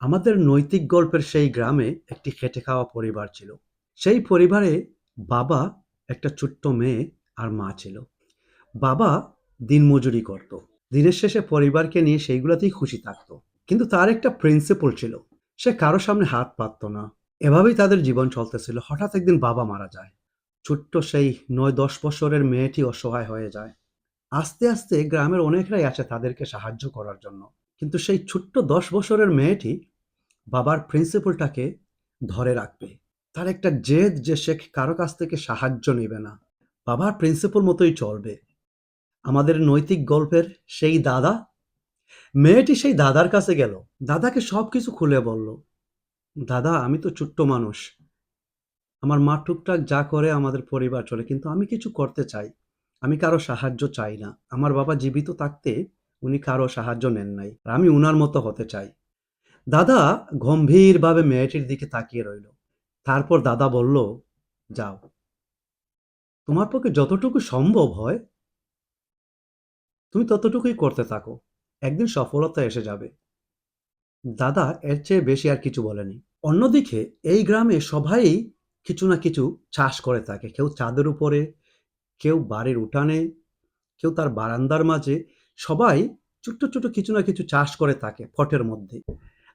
আমাদের নৈতিক গল্পের সেই গ্রামে একটি খেটে খাওয়া পরিবার ছিল। সেই পরিবারে বাবা একটা ছোট্ট মেয়ে আর মা ছিল। বাবা দিনমজুরি করত। দিনের শেষে পরিবারকে নিয়ে সেইগুলোতেই খুশি থাকতো। কিন্তু তার একটা প্রিন্সিপল ছিল। সে কারও সামনে হাত পাতত না। এভাবেই তাদের জীবন চলতেছিল। হঠাৎ একদিন বাবা মারা যায়। ছোট্ট সেই নয় দশ বছরের মেয়েটি অসহায় হয়ে যায়। আস্তে আস্তে গ্রামের অনেকরাই আছে তাদেরকে সাহায্য করার জন্য। কিন্তু সেই ছোট্ট দশ বছরের মেয়েটি বাবার প্রিন্সিপালটাকে ধরে রাখবে। তার একটা জেদ যে সে কারও কাছ থেকে সাহায্য নেবে না। বাবার প্রিন্সিপাল মতোই চলবে। আমাদের নৈতিক গল্পের সেই দাদা? মেয়েটি সেই দাদার কাছে গেল। দাদাকে সব কিছু খুলে বলল, দাদা, আমি তো ছোট্ট মানুষ। আমার মা টুকটাক যা করে আমাদের পরিবার চলে, কিন্তু আমি কিছু করতে চাই। আমি কারও সাহায্য চাই না। আমার বাবা জীবিত থাকতে উনি কারও সাহায্য নেন নাই আর আমি উনার মতো হতে চাই। দাদা গম্ভীরভাবে মেয়েটির দিকে তাকিয়ে রইল। তারপর দাদা বলল, যাও। তোমার পক্ষে যতটুকু সম্ভব হয়, তুমি ততটুকুই করতে থাকো। একদিন সফলতা এসে যাবে। দাদা এর চেয়ে বেশি আর কিছু বলেনি। অন্যদিকে এই গ্রামে সবাই কিছু না কিছু চাষ করে থাকে। কেউ চাঁদের উপরে, কেউ বাড়ির উঠানে, কেউ তার বারান্দার মাঝে। সবাই ছোট্ট ছোট কিছু না কিছু চাষ করে থাকে ফটের মধ্যে।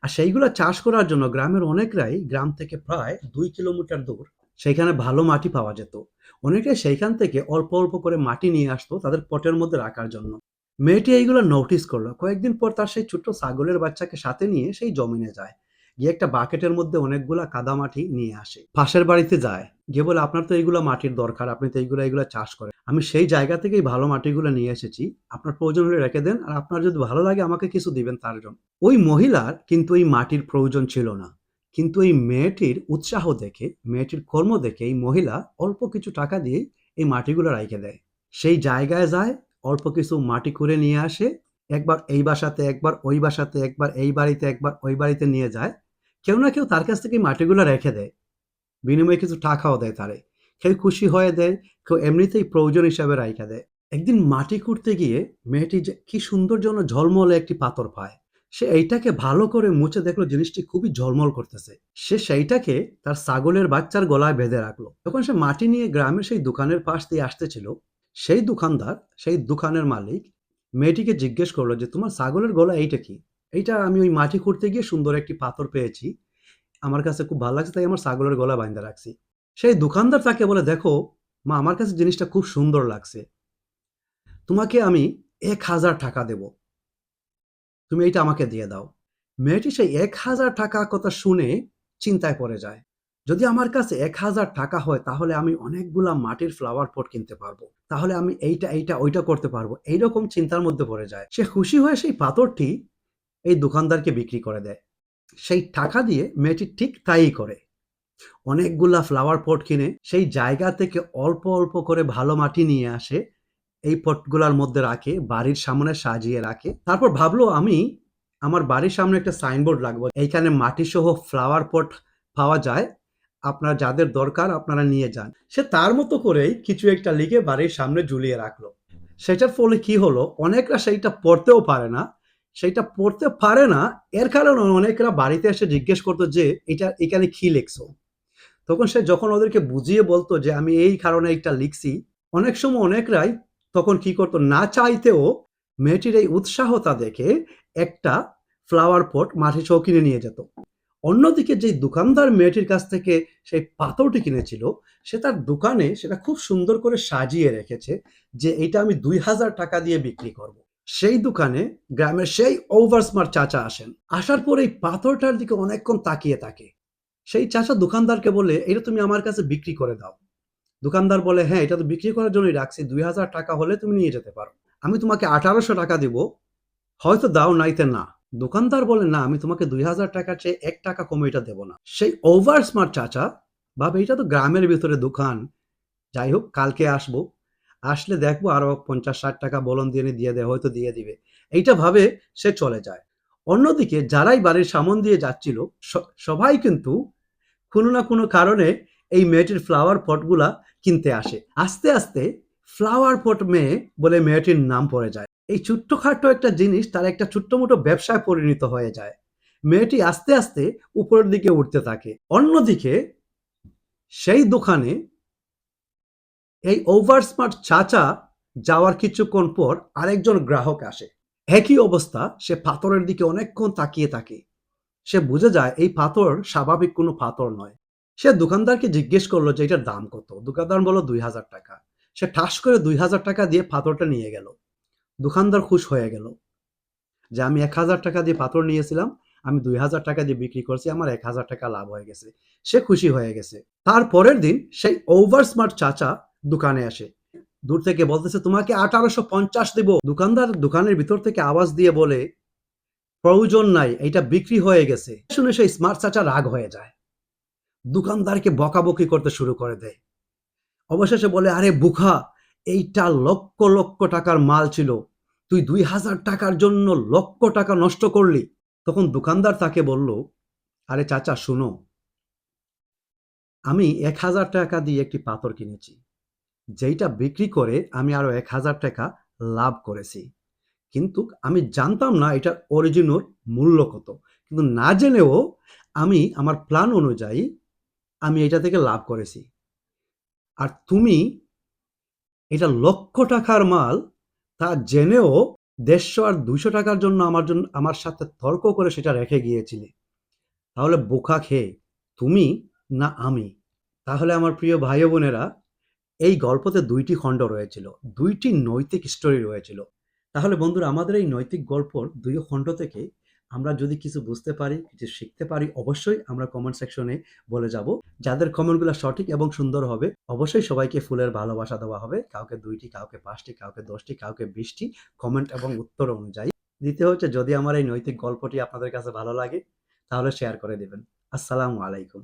আর সেইগুলো চাষ করার জন্য গ্রামের অনেকরাই গ্রাম থেকে প্রায় দুই কিলোমিটার দূর সেইখানে ভালো মাটি পাওয়া যেত। অনেকে সেইখান থেকে অল্প অল্প করে মাটি নিয়ে আসতো তাদের পটের মধ্যে রাখার জন্য। মেয়েটি এইগুলো নোটিস করল। কয়েকদিন পর তার সেই ছোট্ট ছাগলের বাচ্চাকে সাথে নিয়ে সেই জমিনে যায়। গিয়ে একটা বাকেটের মধ্যে অনেকগুলা কাদা মাটি নিয়ে আসে। পাশের বাড়িতে যায়, গিয়ে বলে, আপনার তো এইগুলো মাটির দরকার, আপনি তো এইগুলো এইগুলো চাষ করেন। আমি সেই জায়গা থেকেই ভালো মাটিগুলো নিয়ে এসেছি, আপনার প্রয়োজন হলে রেখে দেন, আর আপনার যদি ভালো লাগে আমাকে কিছু দিবেন তার জন্য। ওই মহিলার কিন্তু এই মাটির প্রয়োজন ছিল না। কিন্তু এই মেয়েটির উৎসাহ দেখে, মেয়েটির কর্ম দেখে এই মহিলা অল্প কিছু টাকা দিয়ে এই মাটিগুলো রাইখে দেয়। সেই জায়গায় যায়, অল্প কিছু মাটি করে নিয়ে আসে, একবার এই বাসাতে, একবার ওই বাসাতে, একবার এই বাড়িতে, একবার ওই বাড়িতে নিয়ে যায়। কেউ না কেউ তার কাছ থেকে মাটিগুলো রেখে দেয়। বিনিময়ে কিছু টাকাও দেয় তারে। কেউ খুশি হয়ে দেয়, কেউ এমনিতেই প্রয়োজন হিসাবে রাইখা দেয়। একদিন মাটি করতে গিয়ে মেয়েটি কি সুন্দর জন্য ঝলমলে একটি পাথর পায়। সে এইটাকে ভালো করে মুছে দেখল, জিনিসটি খুবই ঝলমল করতেছে। সে সেইটাকে তার ছাগলের বাচ্চার গলায় বেঁধে রাখল। যখন সে মাটি নিয়ে গ্রামের সেই দোকানের পাশ দিয়ে আসতেছিল, সেই দোকানদার, সেই দোকানের মালিক মেয়েটিকে জিজ্ঞেস করল যে, তোমার ছাগলের গলা এইটা কি? এইটা আমি ওই মাটি করতে গিয়ে সুন্দর একটি পাথর পেয়েছি। আমার কাছে খুব ভালো লাগছে, তাই আমার ছাগলের গলা বাইন্ধে রাখছি। সেই দোকানদার তাকে বলে, দেখো, মা, আমার কাছে জিনিসটা খুব সুন্দর লাগছে। তোমাকে আমি এক হাজার টাকা দেব। তুমি এইটা আমাকে দিয়ে দাও। মেয়েটি সেই এক হাজার টাকা কথা শুনে চিন্তায় পড়ে যায়। যদি আমার কাছে এক হাজার টাকা হয়, তাহলে আমি অনেকগুলা মাটির ফ্লাওয়ার পট কিনতে পারব। তাহলে আমি এইটা এইটা, ওইটা করতে পারব। এইরকম চিন্তার মধ্যে পড়ে যায়। সে খুশি হয়ে সেই পাথরটি এই দোকানদারকে বিক্রি করে দেয়। সেই টাকা দিয়ে মেয়েটি ঠিক তাই করে। অনেকগুলা ফ্লাওয়ার পট কিনে সেই জায়গা থেকে অল্প অল্প করে ভালো মাটি নিয়ে আসে, এই পটগুলার মধ্যে রাখে, বাড়ির সামনে সাজিয়ে রাখে। তারপর ভাবলো আমি আমার বাড়ির সামনে একটা সাইনবোর্ড লাগবো এইখানে মাটি সহ ফ্লাওয়ার পট পাওয়া যায়। আপনার যাদের দরকার আপনারা নিয়ে যান। সে তার মতো করেই কিছু একটা লিখে বাড়ির সামনে ঝুলিয়ে রাখল। সেটার ফলে কি হলো? অনেকরা সেইটা পড়তেও পারে না। সেইটা পড়তে পারে না। এর কারণে অনেকরা বাড়িতে এসে জিজ্ঞেস করতো যে, এটা এখানে কি লিখছো? তখন সে যখন ওদেরকে বুঝিয়ে বলতো যে, আমি এই কারণে এটা লিখছি। অনেক সময় অনেকরাই তখন কি করতো, না চাইতেও মেয়েটির এই উৎসাহতা দেখে একটা ফ্লাওয়ার পট মাটি সহ কিনে নিয়ে যেত। অন্যদিকে যে দোকানদার মেয়েটির কাছ থেকে সেই পাথরটি কিনেছিল, সে তার দোকানে সেটা খুব সুন্দর করে সাজিয়ে রেখেছে যে এটা আমি দুই হাজার টাকা দিয়ে বিক্রি করব। সেই দোকানে গ্রামের সেই ওভার স্মার্ট চাচা আসেন। আসার পর এই পাথরটার দিকে অনেকক্ষণ তাকিয়ে থাকে। সেই চাচা দোকানদারকে বলে এটা তুমি আমার কাছে বিক্রি করে দাও। দোকানদার বলে হ্যাঁ এটা তো বিক্রি করার জন্যই রাখছি। দুই হাজার টাকা হলে তুমি নিয়ে যেতে পারো। আমি তোমাকে আঠারোশো টাকা দিব। হয়তো দাও, নাইতে না। দোকানদার বলে, না, আমি তোমাকে দুই হাজার টাকার চেয়ে এক টাকা কমে এটা দেবো না। সেই ওভার স্মার্ট চাচা ভাবে এটা তো গ্রামের ভিতরে দোকান। যাই হোক, কালকে আসব। আসলে দেখব আরও পঞ্চাশ, ষাট টাকা বলন দিয়ে দিয়ে দেয়, হয়তো দিয়ে দিবে। এইটা ভাবে সে চলে যায়। অন্যদিকে যারাই বাড়ির সামন দিয়ে যাচ্ছিল সবাই কিন্তু কোনো না কোনো কারণে এই মেয়েটির ফ্লাওয়ার পটগুলা কিনতে আসে। আস্তে আস্তে ফ্লাওয়ার পট মেয়ে বলে মেয়েটির নাম পড়ে যায়। এই ছোট্টখাট্ট একটা জিনিস তার একটা ছোট্ট মোটো ব্যবসায় পরিণত হয়ে যায়। মেয়েটি আস্তে আস্তে উপরের দিকে উঠতে থাকে। অন্যদিকে সেই দোকানে এই ওভার স্মার্ট চাচা যাওয়ার কিছুক্ষণ পর আরেকজন গ্রাহক আসে। একই অবস্থা, সে পাথরের দিকে অনেকক্ষণ তাকিয়ে থাকে। সে বুঝে যায় এই পাথর স্বাভাবিক কোনো পাথর নয়। সে দোকানদারকে জিজ্ঞেস করল যে এটার দাম কত? দোকানদার বলল দুই হাজার টাকা। সে ঠাস করে দুই হাজার টাকা দিয়ে পাথরটা নিয়ে গেল। দোকানদার খুশ হয়ে গেল। যে আমি এক হাজার টাকা দিয়ে পাথর নিয়েছিলাম, আমি দুই হাজার টাকা দিয়ে বিক্রি করছি, আমার এক হাজার টাকা লাভ হয়ে গেছে। সে খুশি হয়ে গেছে। তার পরের দিন সেই ওভার স্মার্ট চাচা দোকানে আসে। দূর থেকে বলতেছে, তোমাকে আঠারোশো পঞ্চাশ দেব। দোকানদার দোকানের ভিতর থেকে আওয়াজ দিয়ে বলে, প্রয়োজন নাই এটা বিক্রি হয়ে গেছে। শুনে সেই স্মার্ট চাচা রাগ হয়ে যায়। দোকানদারকে বকাবকি করতে শুরু করে দেয়। অবশেষে বলে, আরে বুখা, এইটা লক্ষ লক্ষ টাকার মাল ছিল। তুই দুই হাজার টাকার জন্য লক্ষ টাকা নষ্ট করলি। তখন দোকানদার তাকে বলল, আরে চাচা, শুনো, আমি এক হাজার টাকা দিয়ে একটি পাথর কিনেছি। যেইটা বিক্রি করে আমি আরও এক হাজার টাকা লাভ করেছি। কিন্তু আমি জানতাম না এটা অরিজিনাল মূল্য কত। কিন্তু না জেনেও আমি আমার প্ল্যান অনুযায়ী আমি এটা থেকে লাভ করেছি। আর তুমি এটা লক্ষ টাকার মাল, তা জেনেও দেড়শো আর দুইশো টাকার জন্য আমার জন্য, আমার সাথে তর্ক করে সেটা রেখে গিয়েছিলে। তাহলে বোকা খেয়ে তুমি না আমি। তাহলে আমার প্রিয় ভাই বোনেরা এই গল্পতে দুইটি খণ্ড রয়েছিল, দুইটি নৈতিক স্টোরি রয়েছিল। তাহলে বন্ধুরা, আমাদের এই নৈতিক গল্পর দুই খণ্ড থেকে আমরা যদি কিছু বুঝতে পারি, কিছু শিখতে পারি, অবশ্যই আমরা কমেন্ট সেকশনে বলে যাব। যাদের কমেন্টগুলো সঠিক এবং সুন্দর হবে, অবশ্যই সবাইকে ফুলের ভালোবাসা দেওয়া হবে। কাউকে দুইটি, কাউকে পাঁচটি, কাউকে দশটি, কাউকে বিশটি কমেন্ট এবং উত্তর অনুযায়ী। দ্বিতীয় হচ্ছে, যদি আমার এই নৈতিক গল্পটি আপনাদের কাছে ভালো লাগে, তাহলে শেয়ার করে দেবেন। আসসালামু আলাইকুম।